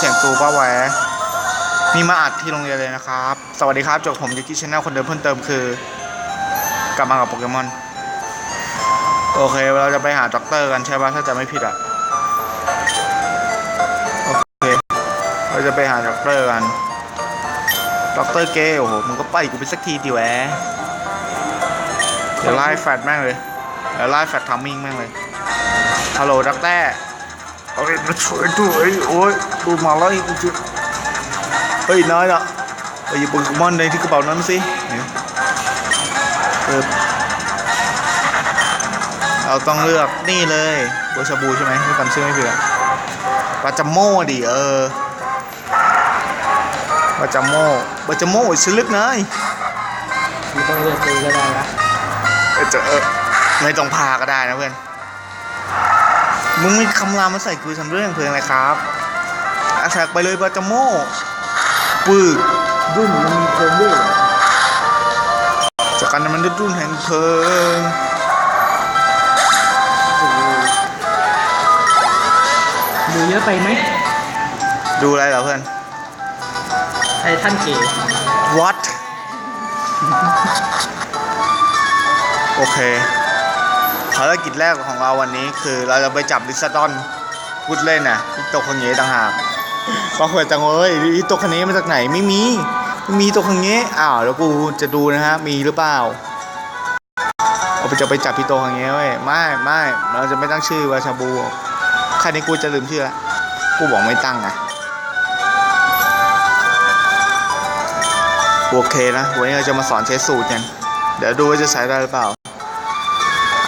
เสียงตูป้าแหวนี่มาอัดที่โรงเรียนเลยนะครับ สวัสดีครับจบผมยูกิชแนลคนเดิมเพิ่มเติมคือ กลับมากับโปเกมอน โอเค เราจะไปหาด็อกเตอร์กันใช่ปะถ้าจะไม่ผิดอะ โอเค เราจะไปหาด็อกเตอร์กันด็อกเตอร์เกย์โอ้โหมึงก็ไปกูไปสักทีดิแหวะเดี๋ยวไล่แฟดแม่งเลย เดี๋ยวไล่แฟดทัมมิ่งแม่งเลย ฮัลโหลด็อกเตอร์ เอาเอ็มาช่วยด้วยโอ้ยดูมาแล้วอีกจุดเฮ้ยน้อยอะไปหยิบโปเกมอนในที่กระเป๋านั้นสิเนี่ยเออเราต้องเลือกนี่เลยโบชาบูใช่ไหมที่จำชื่อไม่ผิดอะปาจาโม่ดิเออปาจาโม่ปาจาโม่ชื่อลึกนายไม่ต้องเลือกซื้อก็ได้นะเออจะเออไม่ต้องพาก็ได้นะเพื่อน มึงมีคำรามมาใส่กูทำเรื่องเพลงอะไรครับอาแทกไปเลยปาจาโม่ปึกดุ้นมันมีโคมด้วยเหรอจากการนั้นมันดุ้นแห่งเพลิงโอ้โหดูเยอะไปไหม ดูอะไรเหรอเพื่อนไททันเก๋ what โอเค ภารกิจแรกของเราวันนี้คือ เราจะไปจับลิซาดอนพูดเล่นน่ะอีโตคังเงะต่างหากบางคนจังเอ้ยอีโตคังเงะมาจากไหนไม่มีไม่มีโตคังเงะอ้าวแล้วกูจะดูนะฮะมีหรือเปล่าเราไปจะไปจับพี่โตคังเงะเว้ยไม่ไม่เราจะไม่ตั้งชื่อว่าชาบูแค่นี้กูจะลืมชื่อละกูบอกไม่ตั้งอะโอเคนะวันนี้เราจะมาสอนใช้สูตรกันเดี๋ยวดูว่าจะใช้ได้หรือเปล่า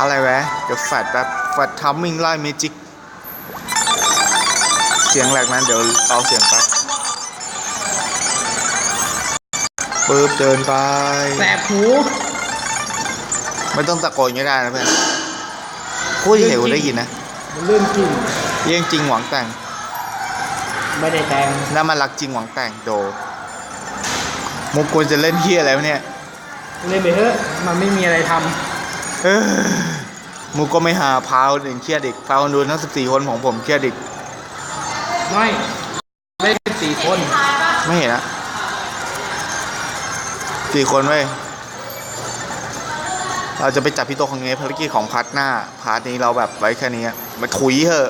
อะไรแวะ เดี๋ยวแฟดแบบแฟดทัมมิ่งไล่เมจิก เสียงแหลกนั้นเดี๋ยวเอาเสียงแป๊บปึ๊บเดินไป แสบหูไม่ต้องตะโกนก็ได้นะเพื่อนพูดเห็วได้ยินนะมันเรื่องจริงเยี่ยงจริงหวังแต่ง ไม่ได้แต่งน่ามันรักจริงหวังแต่งโดมุกควรจะเล่นเฮียอะไรวะเนี่ย เล่นไปเถอะ มันไม่มีอะไรทเอ้ย มูก็ไม่หาพาวหนึ่งเครียดอีกพาวคนดูทั้ง14คนของผมเครียดอีกำไม่เล่นสี่คน ไม่เห็นอะสี่คนเว้ยเราจะไปจับพี่โตของเงี้ภารกิจของพาร์ทหน้า พาร์ทนี้เราแบบไว้แค่นี้อะมาถุยเถอะ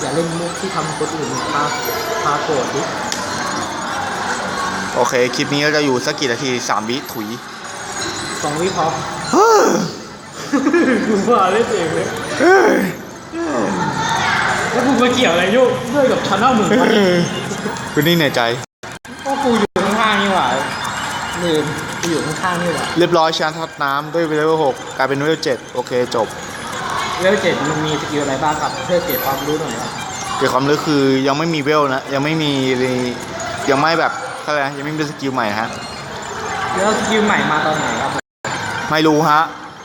อย่าเล่นมุกที่ทำคนอื่นพาพาโกรธดิ โอเค คลิปนี้ก็จะอยู่สักกี่นาทีสามวิถุย สองวิพอกูว่าเล่นเองเลยเฮ้ยแล้วกูมาเกี่ยวอะไรยุ่งด้วยกับชาแนลมึงวะคุณนี่เหนื่อยใจ ก็กูอยู่ข้างๆนี่หว่าลืมกูอยู่ข้างๆนี่หว่าเรียบร้อยชาร์จทัดน้ำด้วยเลเวลหกกลายเป็นเลเวลเจ็ดโอเคจบ เลเวลเจ็ดมันมีสกิลอะไรบ้างครับเพื่อเก็บความรู้หน่อยครับเกี่ยวกับความรู้คือยังไม่มีเวลนะ ยังไม่มียังไม่แบบอะไรนะยังไม่มีสกิลใหม่ฮะแล้วสกิลใหม่มาตอนไหนครับ ไม่รู้ฮะ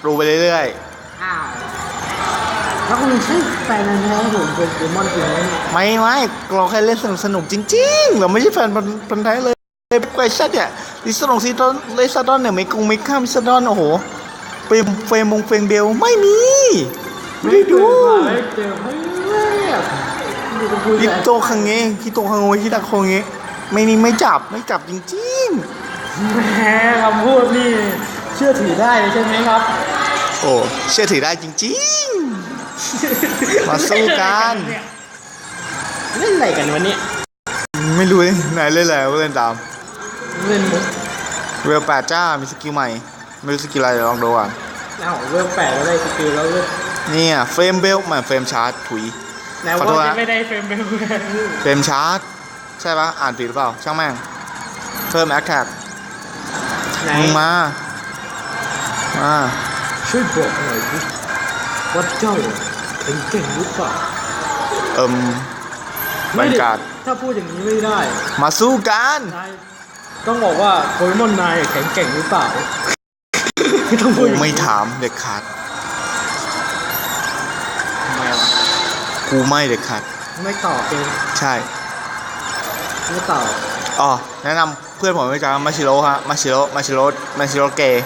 รู้ไปเรื่อยอ้าวแล้วคุณใช่แฟนแท้ๆผมเป็นเดมอนจริงไหมเนี่ยๆ ไม่ไม่เราแค่เล่นสนุกสนุกจริงๆ เราไม่ใช่แฟนพันพันธุ์แท้เลยไกวชัดเนี่ยลิซาดอนซิดอนเลซาดอนเนี่ยไม่กงไม่ข้ามลิซาดอนโอ้โหเฟรมเฟรมมงเฟรมเบลไม่มีไม่ได้ดูไม่เจอไม่เรียบดูกับคุยฮิแต่โตคังเงะฮิโตคังโงฮิตาโคงเงะไม่นี่ไม่จับไม่จับจริงแหมคำพูดนี่ เชื่อถือได้เลยใช่ไหมครับๆโอ้เชื่อถือได้จริงๆ มาสู้กัน เล่นอะไรกันวันนี้ ไม่รู้เลยไหนเล่นแล้วเล่นตาม เล่นมุกเวลแปดจ้ามีสกิลใหม่ ไม่รู้สกิลอะไรเดี๋ยวลองดูอะแล้วเวลแปดแล้วได้สกิลแล้วเว้ยเนี่ยเฟรมเบลไม่เฟรมชาร์จถุยไหนขอว่าโทษจะนะ ไม่ได้เฟรมเบลเฟรมชาร์จใช่ปะอ่านผิดหรือเปล่า ช่างแม่ง เพิ่มแอคแท็กไหนมึงมา มาช่วยบอกหน่อยดิว่าเจ้าเป็นเก่งหรือเปล่าเอิมบรรยากาศถ้าพูดอย่างนี้ไม่ได้มาสู้กันนายต้องบอกว่าโปเกมอนนายแข็งเก่งหรือเปล่าไม่ต้องพูกูดอย่างนี้ไม่ถามเด็กขาดทำไมวะกูไม่เด็กขาดไม่ตอบเองใช่ไม่ตอบอ๋อแนะนำเพื่อนผมไม่จ้ามาชิโร่ฮะมาชิโร่มาชิโร่มาชิโร่เกย์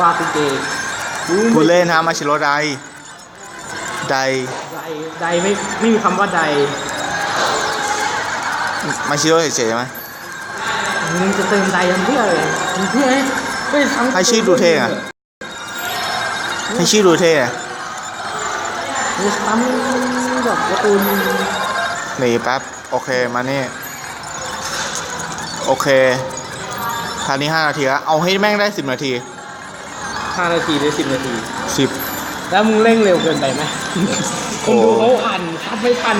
ว่าเป็นเกย์กูเล่นฮะมาชิโร่ไดไดได้ใดไม่ไม่มีคำว่าใดมาชิโร่เฉยๆใช่ไหมมึงจะเติมใดทำเพื่ออะไรมึงเพื่อให้เพื่อทั้งให้ชื่อดูเท่อะให้ชื่อดูเท่อะมึงทำแบบการ์ตูนหนีแป๊บโอเคมานี่โอเคคราวนี้ห้านาทีแล้วเอาให้แม่งได้สิบนาที ห้านาทีหรือสิบนาที สิบแล้วมึงเร่งเร็วเกินไปไหมคนดูเขาอ่านทับไม่ทัน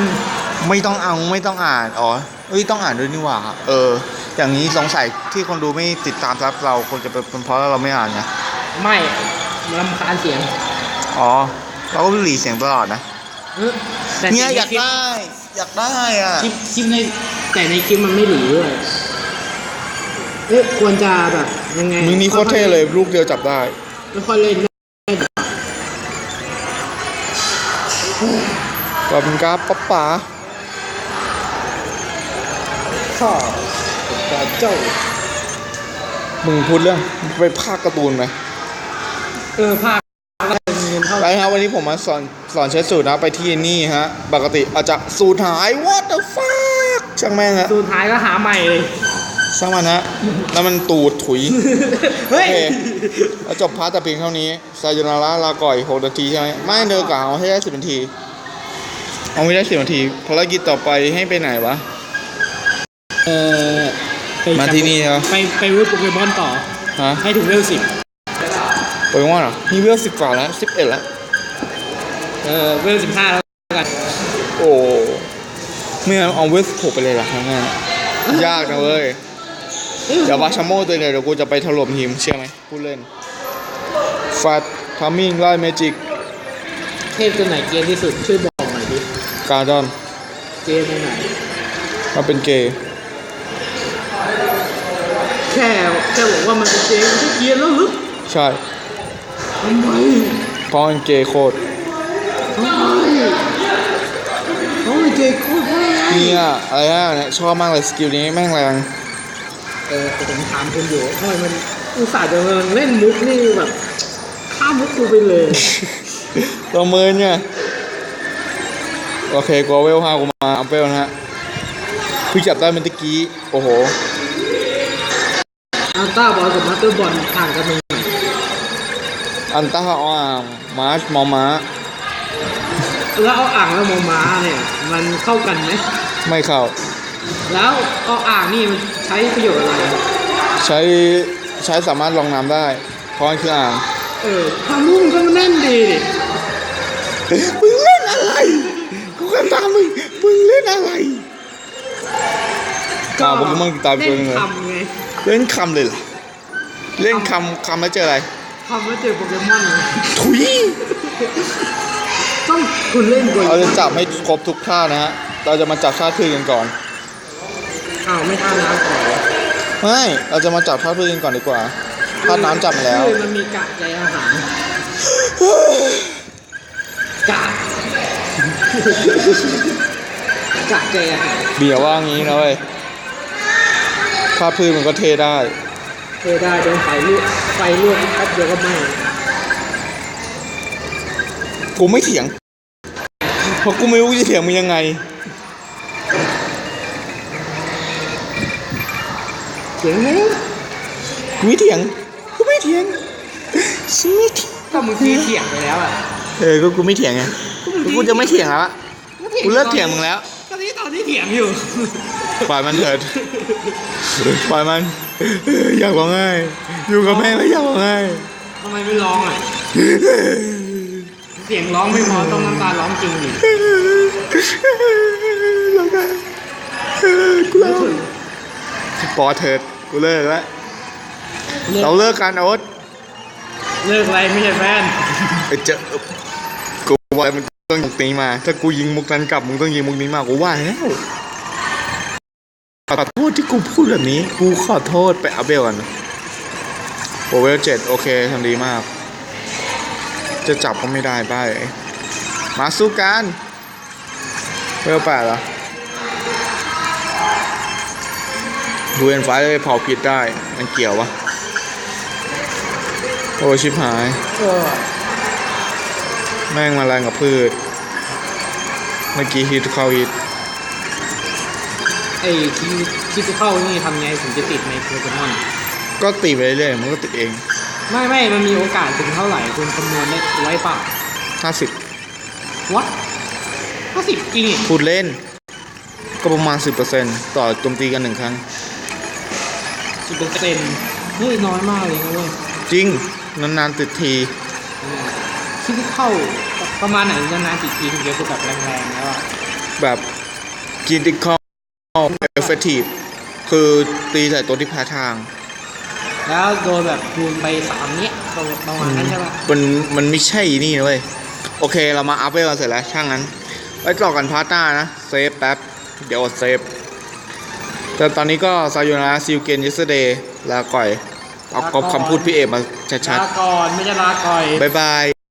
ไม่ต้องเอาไม่ต้องอ่านอ๋อเอ้ยต้องอ่านด้วยนี่หว่าเออ อย่างนี้สงสัยที่คนดูไม่ติดตามซับเราคงจะเป็นเพราะเราไม่อ่านไงไม่ลำคาญเสียง อ๋อ เราก็หลีเสียงตลอดนะเออแต่เนี่ยอยากคลิปได้ อยากได้อะคลิปคลิปในแต่ในคลิปมันไม่หลีด้วยเอ๊ะควรจะแบบยังไงมึงนี่โคตรเท่เลยลูกเดียวจับได้ ไม่ค่อยเล่นได้ขอบคุณครับป๊าป๋าข้อแต่เจ้า มึงพูดเรื่องไปภาคการ์ตูนไหมเออภาคก็เป็นเงินเท่าไปครับวันนี้ผมมาสอนสอนเช็ดสูตรนะไปที่นี่ฮะ ปกติอาจจะสูตรหาย what the fuck ช่างแม่งฮะสุดท้ายก็หาใหม่เลย ช่างมันฮะแล้วมันตูดถุยเฮ้ยโอเคแล้วจบพาร์ทแต่เพียงเท่านี้ซายนาระลาก่อยหกนาทีใช่ไหม ไม่เดินกล่าวให้ได้สิบนาที เอาไม่ได้สิบนาที ภารกิจต่อไปให้ไปไหนวะ เออไปมาที่นี่เหรอ ไปไปเวิร์โปเกมอนต่อ ฮะให้ถึงเลเวลสิบไปว่าเหรอนี่เวลสิบกว่าแล้วสิบเอ็ดแล้ว เออเลเวลสิบห้าแล้วกันโอ้ไม่งั้นเอาเวลหกไปเลยเหรอครั้งนั้นยากนะเว้ย เดี๋ยววาชาโม่ตัวเนี่ยเดี๋ยวกูจะไปถล่มทีมเชื่อไหมพูดเล่นฟัดทามิ่งไล่เมจิกเทพตัวไหนเกมที่สุดช่วยบอกหน่อยดิการ์ดอนเกมตัวไหนมาเป็นเกย์แค่แค่บอกว่ามันเป็นเกมไม่ใช่เกมแล้วหรือใช่ทำไมเพราะมันเกย์โคตรทำไมเขาไม่เกมโคตรได้ไงเนี่ยอะไรอะเนี่ยชอบมากเลยสกิลนี้แม่งแรง เออแต่ผมถามคุณอยู่ทำไมมันอุตส่าห์จะมาเล่นมุกนี่แบบข้ามมุกกูไปเลยประเมินเนี่ยโอเคกูเอาเวลห้ากูมาอัพเวลนะฮะเพิ่งจับได้เมื่อตะกี้ โอ้โหอัลต้าบอลกับมาสเตอร์บอลต่างกันยังไงอันต้าออ่างมาร์ชมอม้าแล้วเอาอ่างแล้วโมม้าเนี่ย มันเข้ากันไหมไม่เข้า แล้วเอาอ่างนี่มันใช้ประโยชน์อะไร ใช้ใช้สามารถรองน้ำได้ เพราะมันคืออ่าง เออความรู้มันก็แน่นดีดิมึงเล่นอะไรกูก็ตามมึงมึงเล่นอะไรอ่าโปเกมอนตายไปเล่ตัวนหนึงเลยคำไงเล่นคำเลยเหรอเล่นคำคำแล้วเจออะไรคำว่าเจอโปเกมอนไงถุยต้องคุณเล่นกว่าเราจะจับให้ครบทุกท่านะฮะเราจะมาจับท่าทื่อกันก่อน อ้าวไม่ท่าน้ำก่อนไม่ เราจะมาจับท่าทื่อกันก่อนดีกว่าท่าน้ำจับมาแล้ว คือมันมีกะใจอาหารกะกะใจอาหารเบียร์ว่างี้นะเว้ยท่าทื่อมันก็เทได้ เทได้โดนไฟลวกไฟลวกแป๊บเดียวก็ไหม้กูไม่เถียงเพราะกูไม่รู้จะเถียงมึงยังไง เสียงเฮ้ยกูไม่เถียงกูไม่เถียงฉันไม่เถียงก็มึงทีเถียงไปแล้วอะเออก็กูไม่เถียงไงก็กูจะไม่เถียงแล้วอะกูเลิกเถียงมึงแล้วก็ที่ตอนที่เถียงอยู่ปล่อยมันเถิดปล่อยมัน อยากร้องไห้อยู่กับแม่แล้วอยากร้องไห้ทำไมไม่ร้องอะเสียงร้องไม่พอต้องน้ำตาร้องจริงดิร้องไห้กูร้องปอเถิด กูเลิกแล้วเราเลิกกันโอ๊ตเลิกอะไรไม่ใช่แฟนไปเจอกูว่ามันต้องมุกนี้มา ถ้ากูยิงมุกนั้นกลับมึงต้องยิงมุกนี้มากูว่าแล้วขอโทษที่กูพูดแบบนี้กูขอโทษไปอัพเบลกันโอเวลเจ็ดโอเคทำดีมาก จะจับก็ไม่ได้ไปมาสู้กันเวลแปดเหรอ ดูเอ็นไฟเลยเผาผิดได้ มันเกี่ยววะ โอ้ชิบหายเออแม่งมาแรงกับพืช เมื่อกี้ฮิตเข้าฮิตไอ้คิดคิดจะเข้านี่ทำไงถึงจะติดในโปเกมอน ก็ตีไปเรื่อยๆมันก็ติดเอง ไม่ไม่มันมีโอกาสถึงเท่าไหร่คุณคำนวณได้ไว้เปล่า50วัดห้าสิบจริงพูดเล่น ก็ประมาณ10%ต่อโจมตีกันหนึ่งครั้ง สิบเปอร์เซ็นต์เฮ้ยน้อยมากเลยนะเว้ยจริง นานๆติดที คิดจะเข้าประมาณไหนนานๆติดทีถึงจะคือแบบแรงๆแล้วอะแบบ critical effective คือตีใส่ตัวที่แพ้ทาง แล้วโดนแบบคูณไปสามเนี้ยประมาณนั้นใช่ปะมันมันไม่ใช่นี่นะเว้ย โอเคเรามาอัพเวลกันเสร็จแล้วช่างนั้น ไว้ต่อกันพาร์ทหน้านะ เซฟแป๊บ เดี๋ยวอดเซฟ แต่ตอนนี้ก็ซายูนะซิลเกนยิสเดย์ลาก่อย เอากอบคำพูดพี่เอกมาชัดลาก่อนไม่จะลาก่อยๆ บ๊ายบาย